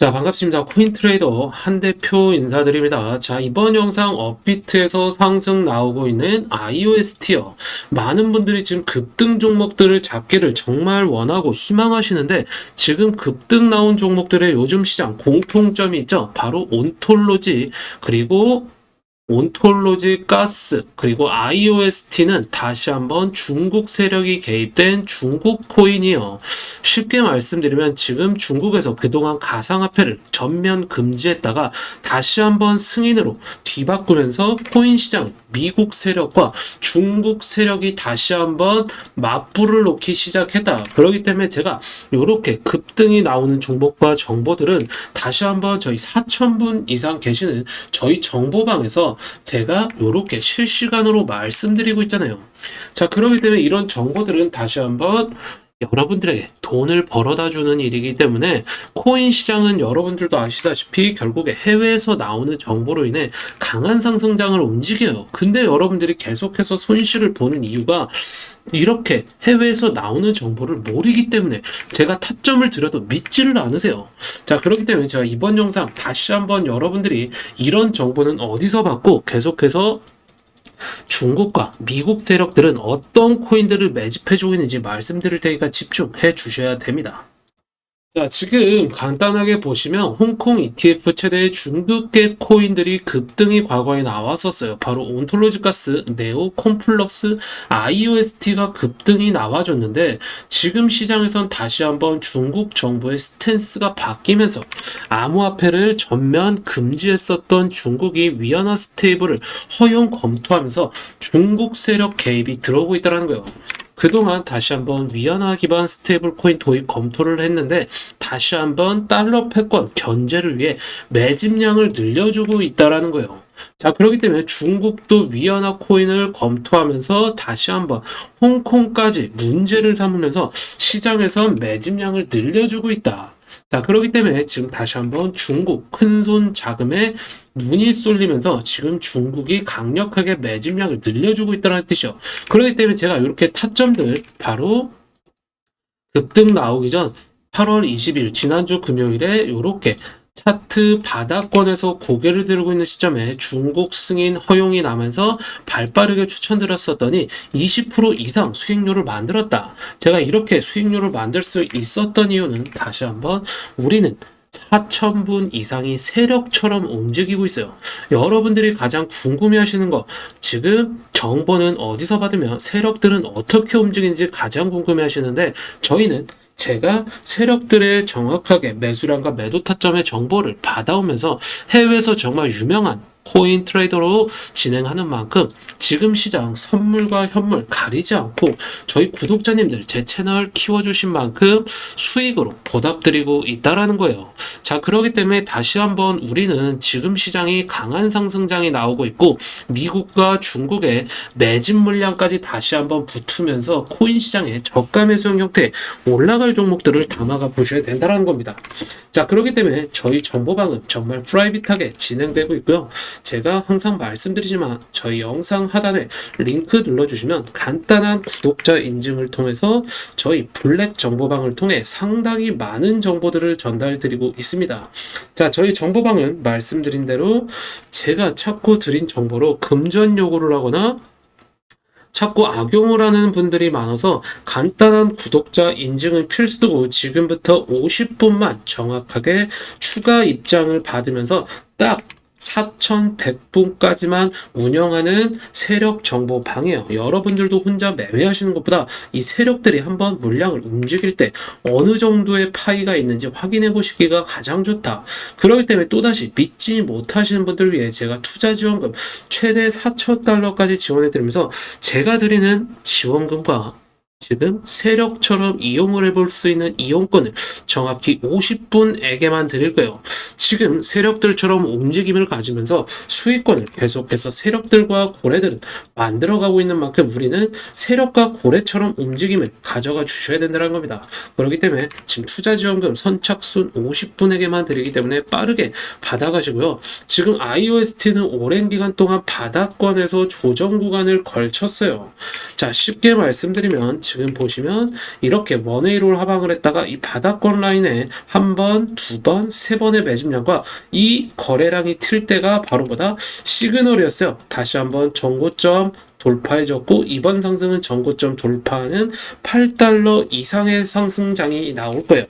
자, 반갑습니다. 코인트레이더 한 대표 인사드립니다. 자, 이번 영상 업비트에서 상승 나오고 있는 iOS티어. 많은 분들이 지금 급등 종목들을 잡기를 정말 원하고 희망하시는데, 지금 급등 나온 종목들의 요즘 시장 공통점이 있죠. 바로 온톨로지, 그리고 온톨로지 가스 그리고 iOST는 다시 한번 중국 세력이 개입된 중국 코인이요. 쉽게 말씀드리면 지금 중국에서 그동안 가상화폐를 전면 금지했다가 다시 한번 승인으로 뒤바꾸면서 코인 시장 미국 세력과 중국 세력이 다시 한번 맞불을 놓기 시작했다. 그렇기 때문에 제가 이렇게 급등이 나오는 종목과 정보들은 다시 한번 저희 4,000분 이상 계시는 저희 정보방에서 제가 이렇게 실시간으로 말씀드리고 있잖아요. 자, 그렇기 때문에 이런 정보들은 다시 한번 여러분들에게 돈을 벌어다 주는 일이기 때문에 코인 시장은 여러분들도 아시다시피 결국에 해외에서 나오는 정보로 인해 강한 상승장을 움직여요. 근데 여러분들이 계속해서 손실을 보는 이유가 이렇게 해외에서 나오는 정보를 모르기 때문에 제가 타점을 들여도 믿지를 않으세요. 자, 그렇기 때문에 제가 이번 영상 다시 한번 여러분들이 이런 정보는 어디서 받고 계속해서 중국과 미국 세력들은 어떤 코인들을 매집해주고 있는지 말씀드릴 테니까 집중해 주셔야 됩니다. 자, 지금 간단하게 보시면 홍콩 ETF 최대의 중국계 코인들이 급등이 과거에 나왔었어요. 바로 온톨로지 가스, 네오, 콤플럭스, iOST가 급등이 나와줬는데 지금 시장에선 다시 한번 중국 정부의 스탠스가 바뀌면서 암호화폐를 전면 금지했었던 중국이 위안화 스테이블을 허용 검토하면서 중국 세력 개입이 들어오고 있다는 거예요. 그동안 다시 한번 위안화 기반 스테이블 코인 도입 검토를 했는데 다시 한번 달러 패권 견제를 위해 매집량을 늘려주고 있다라는 거예요. 자, 그렇기 때문에 중국도 위안화 코인을 검토하면서 다시 한번 홍콩까지 문제를 삼으면서 시장에서 매집량을 늘려주고 있다. 자, 그렇기 때문에 지금 다시 한번 중국 큰손 자금에 눈이 쏠리면서 지금 중국이 강력하게 매집량을 늘려주고 있다는 뜻이요. 그렇기 때문에 제가 이렇게 타점들 바로 급등 나오기 전 8월 20일 지난주 금요일에 이렇게 차트 바닥권에서 고개를 들고 있는 시점에 중국 승인 허용이 나면서 발빠르게 추천드렸었더니 20% 이상 수익률을 만들었다. 제가 이렇게 수익률을 만들 수 있었던 이유는 다시 한번 우리는 4,000분 이상이 세력처럼 움직이고 있어요. 여러분들이 가장 궁금해 하시는 거, 지금 정보는 어디서 받으며 세력들은 어떻게 움직이는지 가장 궁금해 하시는데, 저희는 제가 세력들의 정확하게 매수량과 매도 타점의 정보를 받아오면서 해외에서 정말 유명한 코인 트레이더로 진행하는 만큼 지금 시장 선물과 현물 가리지 않고 저희 구독자님들 제 채널 키워주신 만큼 수익으로 보답드리고 있다라는 거예요. 자, 그렇기 때문에 다시 한번 우리는 지금 시장이 강한 상승장이 나오고 있고 미국과 중국의 매집 물량까지 다시 한번 붙으면서 코인 시장의 저가 매수형 형태 올라갈 종목들을 담아가 보셔야 된다는 겁니다. 자, 그렇기 때문에 저희 정보방은 정말 프라이빗하게 진행되고 있고요. 제가 항상 말씀드리지만 저희 영상 하 단에 링크 눌러주시면 간단한 구독자 인증을 통해서 저희 블랙 정보방을 통해 상당히 많은 정보들을 전달드리고 있습니다. 자, 저희 정보방은 말씀드린 대로 제가 찾고 드린 정보로 금전 요구를 하거나 자꾸 악용을 하는 분들이 많아서 간단한 구독자 인증은 필수고 지금부터 50분만 정확하게 추가 입장을 받으면서 딱 4,100분까지만 운영하는 세력 정보 방이에요. 여러분들도 혼자 매매하시는 것보다 이 세력들이 한번 물량을 움직일 때 어느 정도의 파이가 있는지 확인해 보시기가 가장 좋다. 그렇기 때문에 또다시 믿지 못하시는 분들 위해 제가 투자 지원금 최대 4,000달러까지 지원해 드리면서 제가 드리는 지원금과 지금 세력처럼 이용을 해볼 수 있는 이용권을 정확히 50분에게만 드릴 거예요. 지금 세력들처럼 움직임을 가지면서 수익권을 계속해서 세력들과 고래들은 만들어가고 있는 만큼 우리는 세력과 고래처럼 움직임을 가져가 주셔야 된다는 겁니다. 그렇기 때문에 지금 투자지원금 선착순 50분에게만 드리기 때문에 빠르게 받아가시고요. 지금 IOST는 오랜 기간 동안 바닥권에서 조정 구간을 걸쳤어요. 자, 쉽게 말씀드리면 지금 보시면 이렇게 원웨이로 하방을 했다가 이 바닥권 라인에 한 번, 두 번, 세 번의 매집량과 이 거래량이 틀 때가 바로 보다 시그널이었어요. 다시 한번 정고점 돌파해줬고 이번 상승은 전고점 돌파하는 8달러 이상의 상승장이 나올 거예요.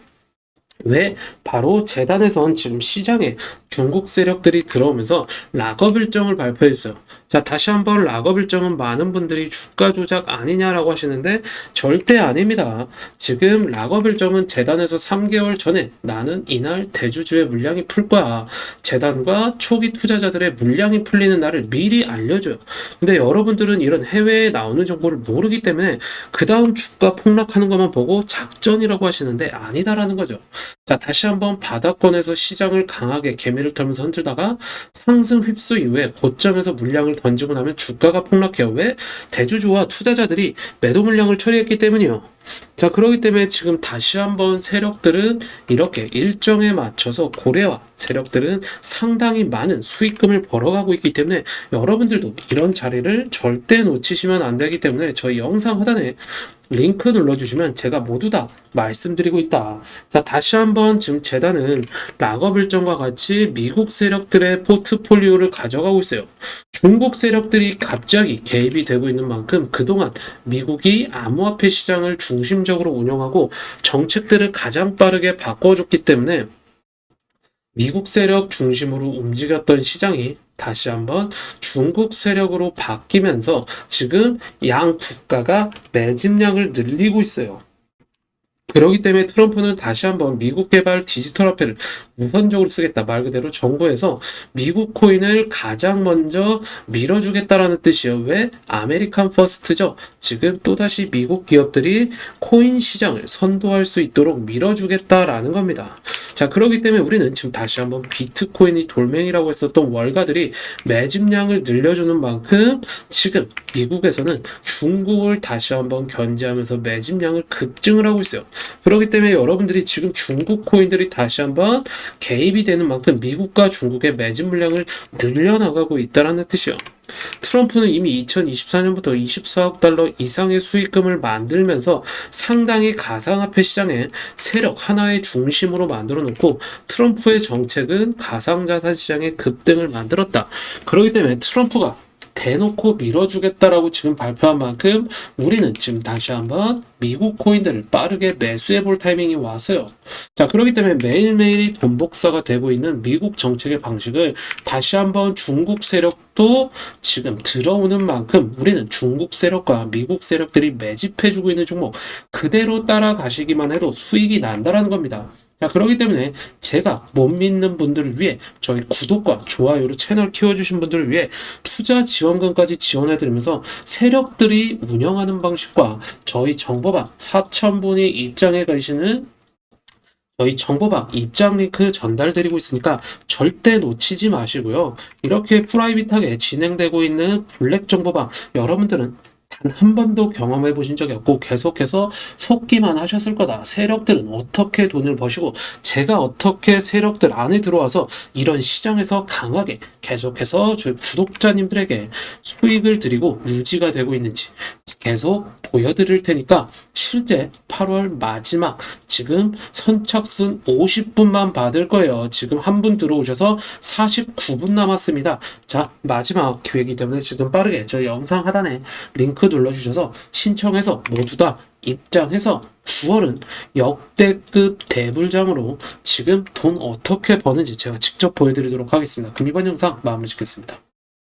왜? 바로 재단에선 지금 시장에 중국 세력들이 들어오면서 락업 일정을 발표했어요. 자, 다시 한번 락업 일정은 많은 분들이 주가 조작 아니냐라고 하시는데 절대 아닙니다. 지금 락업 일정은 재단에서 3개월 전에 나는 이날 대주주의 물량이 풀 거야. 재단과 초기 투자자들의 물량이 풀리는 날을 미리 알려줘요. 근데 여러분들은 이런 해외에 나오는 정보를 모르기 때문에 그 다음 주가 폭락하는 것만 보고 작전이라고 하시는데 아니다라는 거죠. 자, 다시 한번 바닥권에서 시장을 강하게 개미를 털면서 흔들다가 상승 휩수 이후에 고점에서 물량을 던지고 나면 주가가 폭락해요. 왜? 대주주와 투자자들이 매도 물량을 처리했기 때문이요. 자, 그렇기 때문에 지금 다시 한번 세력들은 이렇게 일정에 맞춰서 고래와 세력들은 상당히 많은 수익금을 벌어가고 있기 때문에 여러분들도 이런 자리를 절대 놓치시면 안 되기 때문에 저희 영상 하단에 링크 눌러주시면 제가 모두 다 말씀드리고 있다. 자, 다시 한번 지금 재단은 락업 일정과 같이 미국 세력들의 포트폴리오를 가져가고 있어요. 중국 세력들이 갑자기 개입이 되고 있는 만큼 그동안 미국이 암호화폐 시장을 중심적으로 운영하고 정책들을 가장 빠르게 바꿔줬기 때문에 미국 세력 중심으로 움직였던 시장이 다시 한번 중국 세력으로 바뀌면서 지금 양 국가가 매집량을 늘리고 있어요. 그렇기 때문에 트럼프는 다시 한번 미국 개발 디지털 화폐를 우선적으로 쓰겠다. 말 그대로 정부에서 미국 코인을 가장 먼저 밀어주겠다라는 뜻이에요. 왜? 아메리칸 퍼스트죠. 지금 또다시 미국 기업들이 코인 시장을 선도할 수 있도록 밀어주겠다라는 겁니다. 자, 그렇기 때문에 우리는 지금 다시 한번 비트코인이 돌멩이라고 했었던 월가들이 매집량을 늘려주는 만큼 지금 미국에서는 중국을 다시 한번 견제하면서 매집량을 급증을 하고 있어요. 그렇기 때문에 여러분들이 지금 중국 코인들이 다시 한번 개입이 되는 만큼 미국과 중국의 매집 물량을 늘려나가고 있다라는 뜻이요. 트럼프는 이미 2024년부터 24억 달러 이상의 수익금을 만들면서 상당히 가상화폐 시장에 세력 하나의 중심으로 만들어 놓고 트럼프의 정책은 가상자산 시장의 급등을 만들었다. 그렇기 때문에 트럼프가 대놓고 밀어주겠다라고 지금 발표한 만큼 우리는 지금 다시 한번 미국 코인들을 빠르게 매수해 볼 타이밍이 왔어요. 자, 그렇기 때문에 매일매일이 돈 복사가 되고 있는 미국 정책의 방식을 다시 한번 중국 세력도 지금 들어오는 만큼 우리는 중국 세력과 미국 세력들이 매집해주고 있는 종목 그대로 따라가시기만 해도 수익이 난다라는 겁니다. 자, 그렇기 때문에 제가 못 믿는 분들을 위해 저희 구독과 좋아요로 채널 키워주신 분들을 위해 투자 지원금까지 지원해드리면서 세력들이 운영하는 방식과 저희 정보방 4,000분이 입장해 가시는 저희 정보방 입장 링크 전달드리고 있으니까 절대 놓치지 마시고요. 이렇게 프라이빗하게 진행되고 있는 블랙 정보방 여러분들은 단 한 번도 경험해 보신 적이 없고 계속해서 속기만 하셨을 거다. 세력들은 어떻게 돈을 버시고 제가 어떻게 세력들 안에 들어와서 이런 시장에서 강하게 계속해서 저희 구독자님들에게 수익을 드리고 유지가 되고 있는지 계속 보여드릴 테니까 실제 8월 마지막 지금 선착순 50분만 받을 거예요. 지금 한 분 들어오셔서 49분 남았습니다. 자, 마지막 기회이기 때문에 지금 빠르게 저희 영상 하단에 링크 눌러주셔서 신청해서 모두 다 입장해서 9월은 역대급 대불장으로 지금 돈 어떻게 버는지 제가 직접 보여드리도록 하겠습니다. 그럼 이번 영상 마무리 짓겠습니다.